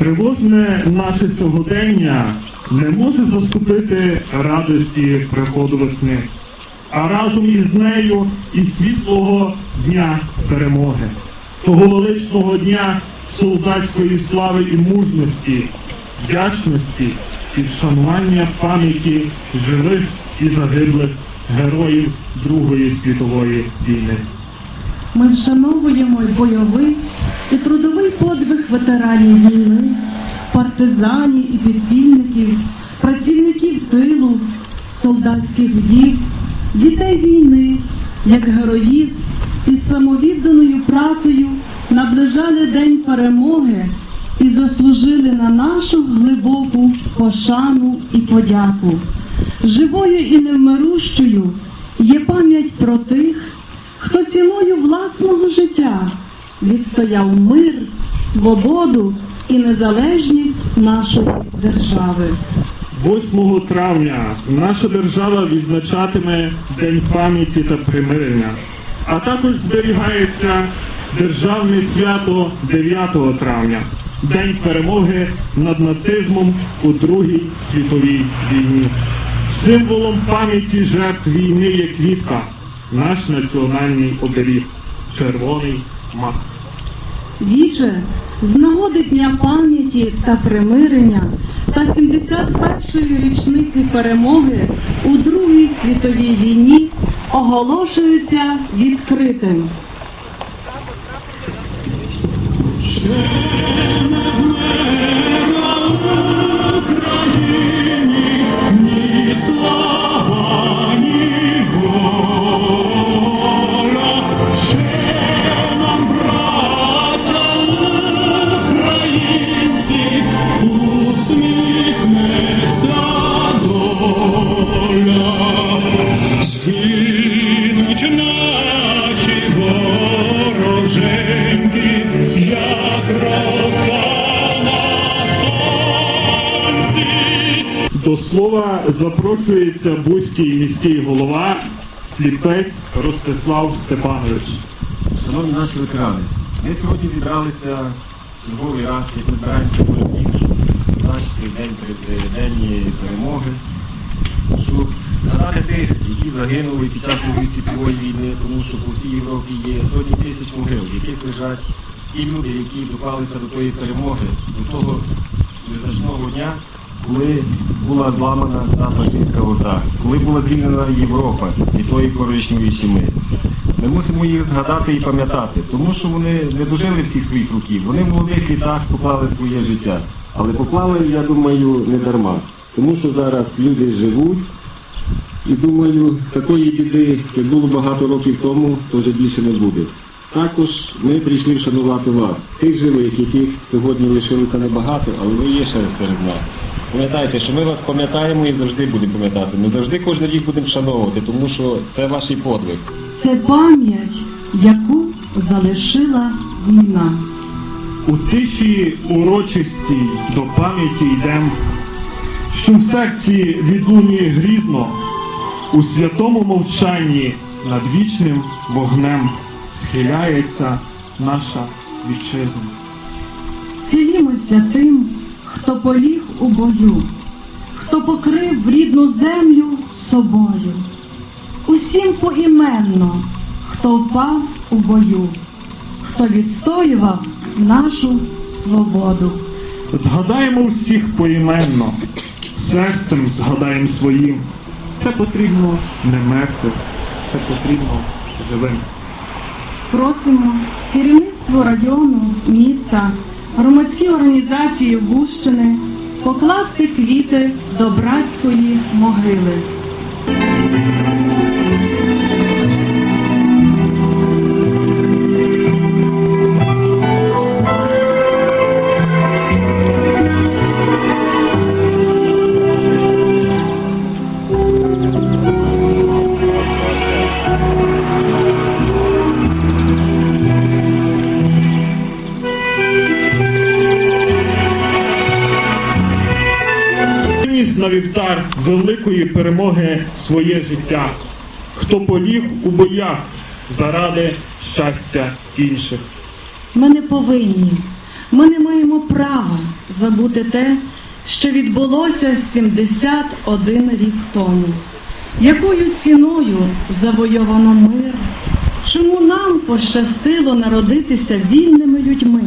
Тривожне наше сьогодення не може заступити радості приходу весни, а разом із нею і світлого дня перемоги, того величного дня солдатської слави і мужності, вдячності і вшанування пам'яті живих і загиблих героїв Другої світової війни. Ми вшановуємо й бойовий і трудовий подвиг ветеранів війни, партизанів і підпільників, працівників тилу, солдатських вдів, дітей війни, як героїзм із самовідданою працею наближали День перемоги і заслужили на нашу глибоку пошану і подяку. Живою і невмирущою є пам'ять про тих, хто ціною власного життя відстояв мир, свободу і незалежність нашої держави. 8 травня наша держава відзначатиме День пам'яті та примирення, а також зберігається державне свято 9 травня, День перемоги над нацизмом у Другій світовій війні. Символом пам'яті жертв війни є квітка, наш національний оберіг червоний мак. Віче з нагоди Дня пам'яті та примирення та 71-ї річниці перемоги у Другій світовій війні оголошується відкритим. Згинуть слова запрошується бузький міський голова сліпець Ростислав Степанович. Шановні наші ветерани, ми сьогодні зібралися черговий раз, як ми збираємося рік, значити день день перемоги, щоб згадати тих, які загинули під час Другої світової війни, тому що по всій Європі є сотні тисяч могил, в яких лежать ті люди, які доклалися до тої перемоги, до того визначного дня, коли була зламана та фашистська орда, коли була звільнена Європа від тої коричневої щеми. Ми мусимо їх згадати і пам'ятати, тому що вони не дожили всіх своїх років. Вони в молодих літах поклали своє життя. Але поклали, я думаю, не дарма. Тому що зараз люди живуть. І думаю, такої біди, як було багато років тому, то вже більше не буде. Також ми прийшли вшанувати вас, тих живих, яких сьогодні лишилося небагато, але ви є ще серед нас. Пам'ятайте, що ми вас пам'ятаємо і завжди будемо пам'ятати. Ми завжди кожен рік будемо вшановувати, тому що це ваш подвиг. Це пам'ять, яку залишила війна. У тиші урочисті до пам'яті йдем, що в серці відлунює грізно, у святому мовчанні над вічним вогнем схиляється наша вітчизна. Схилімося тим, хто поліг у бою, хто покрив рідну землю собою. Усім поіменно, хто впав у бою, хто відстоював нашу свободу. Згадаємо всіх поіменно, серцем згадаємо своїм. Це потрібно не мертвим, це потрібно живим. Просимо керівництво району, міста, громадські організації Бущини покласти квіти до братської могили. Приніс на вівтар великої перемоги своє життя, хто поліг у боях заради щастя інших. Ми не повинні, ми не маємо права забути те, що відбулося 71 рік тому. Якою ціною завойовано мир? Чому нам пощастило народитися вільними людьми?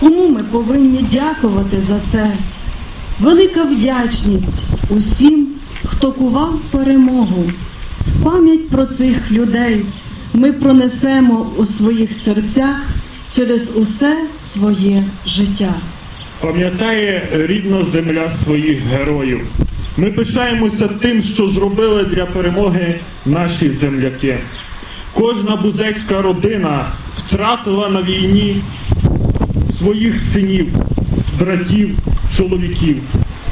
Кому ми повинні дякувати за це? Велика вдячність усім, хто кував перемогу. Пам'ять про цих людей ми пронесемо у своїх серцях через усе своє життя. Пам'ятає рідна земля своїх героїв. Ми пишаємося тим, що зробили для перемоги наші земляки. Кожна бузецька родина втратила на війні своїх синів, братів, чоловіків.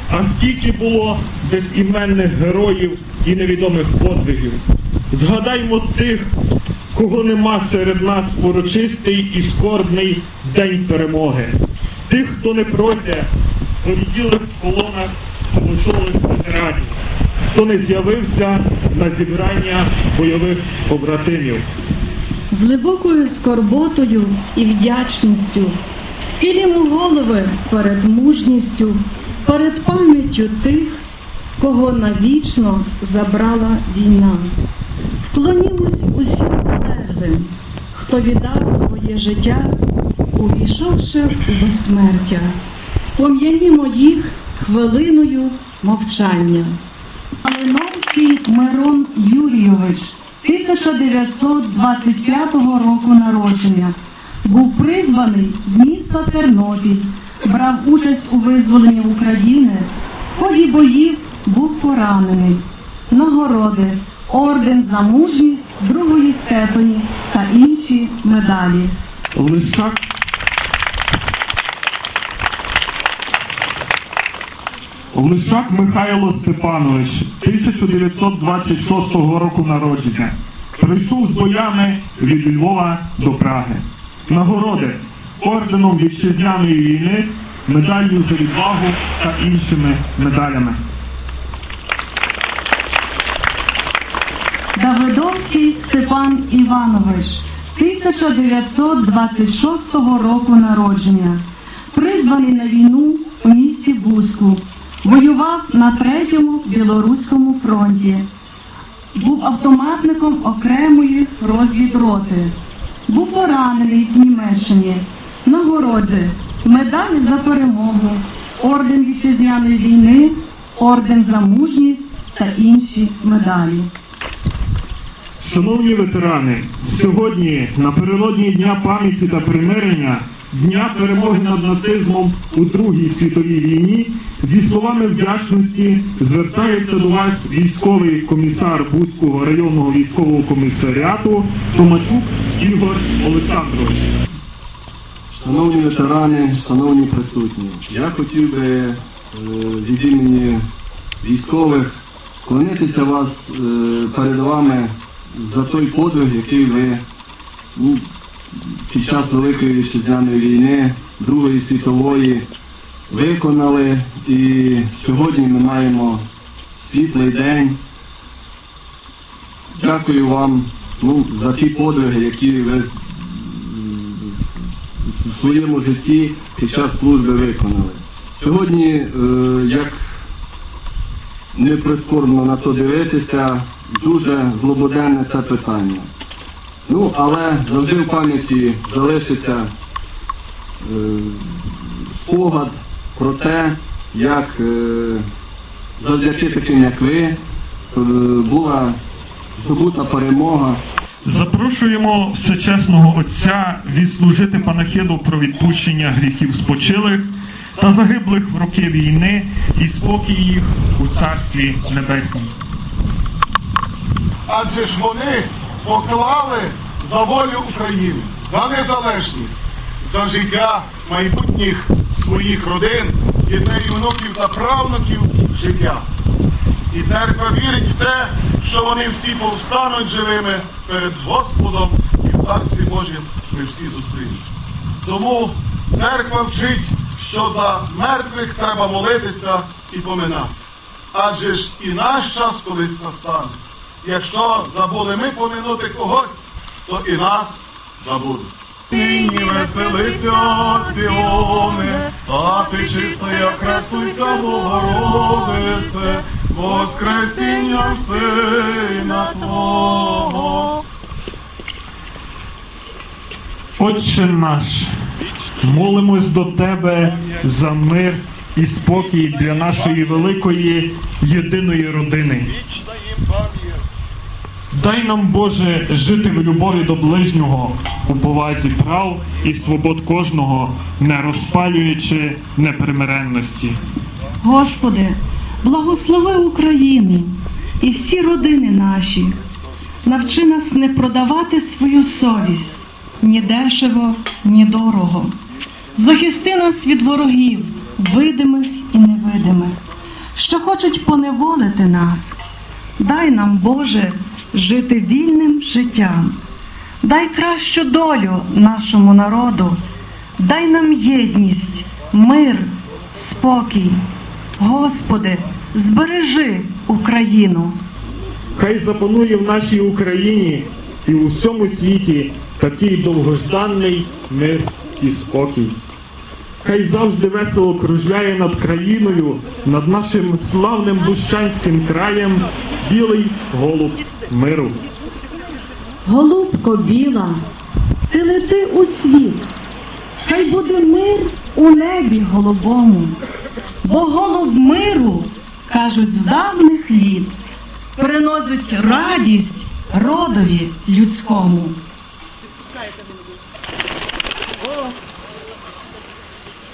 А скільки було безіменних героїв і невідомих подвигів. Згадаймо тих, кого нема серед нас урочистий і скорбний день перемоги. Тих, хто не пройде поріділих колонах сивочолих ветеранів, хто не з'явився на зібрання бойових побратимів. З глибокою скорботою і вдячністю схилімо голови перед мужністю, перед пам'яттю тих, кого навічно забрала війна. Вклонімось усім полеглим, хто віддав своє життя, увійшовши у безсмертя. Пом'янімо їх хвилиною мовчання. Малиновський Мирон Юрійович 1925 року народження. Був призваний з міста Тернопіль, брав участь у визволенні України. В ході боїв був поранений. Нагороди, орден за мужність другої степені та інші медалі. Лишак Лишак Михайло Степанович, 1926 року народження. Прийшов з боями від Львова до Праги. Нагороди орденом вітчизняної війни, медаллю за відвагу та іншими медалями. Давидовський Степан Іванович, 1926 року народження, призваний на війну у місті Бузьку, воював на третьому білоруському фронті, був автоматником окремої розвідроти, був поранений в Німеччині, нагороди, медаль за перемогу, орден вітчизняної війни, орден за мужність та інші медалі. Шановні ветерани, сьогодні, напередодні Дня пам'яті та примирення, Дня перемоги над нацизмом у Другій світовій війні, зі словами вдячності звертається до вас військовий комісар Бузького районного військового комісаріату Томачук Ігор Олександрович. Шановні ветерани, шановні присутні, я хотів би е, від імені військових вклонитися вас е, перед вами за той подвиг, який ви ну, під час Великої вітчизняної війни, Другої світової виконали. І сьогодні ми маємо світлий день. Дякую вам ну, за ті подвиги, які ви у своєму житті під час служби виконали. Сьогодні, е, як не прискорбно на то дивитися, дуже злободенне це питання. Ну, але завжди в пам'яті залишиться е, спогад про те, як е, завдяки таким, як ви, була здобута перемога. Запрошуємо всечесного Отця відслужити панахиду про відпущення гріхів спочилих та загиблих в роки війни і спокій їх у Царстві Небесній. адже ж вони поклали за волю України, за незалежність, за життя майбутніх своїх родин, дітей, внуків та правнуків життя. І церква вірить в те, що вони всі повстануть живими перед Господом і в Царстві Божім ми всі зустрінемо. Тому церква вчить, що за мертвих треба молитися і поминати. Адже ж і наш час колись настане. Якщо забули ми поминути когось, то і нас забудуть. Нині веселися, Сіоне, а ти чистая красуйся, Богородице, Воскресіння Сина Твого. Отче наш, молимось до Тебе за мир і спокій для нашої великої єдиної родини. Дай нам, Боже, жити в любові до ближнього, у повазі прав і свобод кожного, не розпалюючи непримиренності. Господи, благослови Україну і всі родини наші. Навчи нас не продавати свою совість ні дешево, ні дорого. Захисти нас від ворогів, видимих і невидимих, що хочуть поневолити нас. Дай нам, Боже, жити вільним життям. Дай кращу долю нашому народу, дай нам єдність, мир, спокій. Господи, збережи Україну. Хай запанує в нашій Україні і у всьому світі такий довгожданий мир і спокій. Хай завжди весело кружляє над країною, над нашим славним Бущанським краєм білий голуб миру. Голубко біла, ти лети у світ, хай буде мир у небі голубому, бо голуб миру, кажуть, з давних літ, приносить радість родові людському.